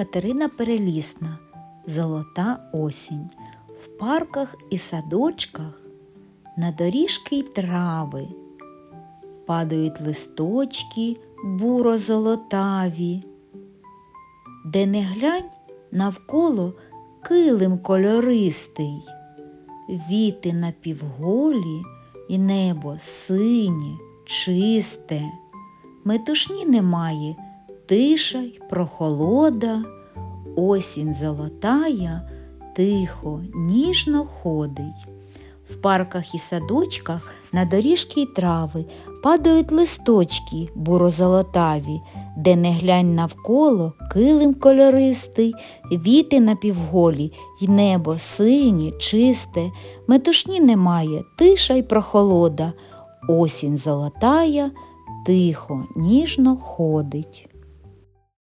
Катерина Перелісна. Золота осінь. В парках і садочках на доріжки й трави падають листочки буро-золотаві. Де не глянь, навколо килим кольористий, віти напівголі і небо синє, чисте. Метушні немає, тиша й прохолода, осінь золотая, тихо, ніжно ходить. В парках і садочках на доріжки й трави падають листочки буро-золотаві, де не глянь навколо килим кольористий, віти напівголі, й небо синє, чисте, метушні немає, тиша й прохолода, осінь золотая, тихо, ніжно ходить.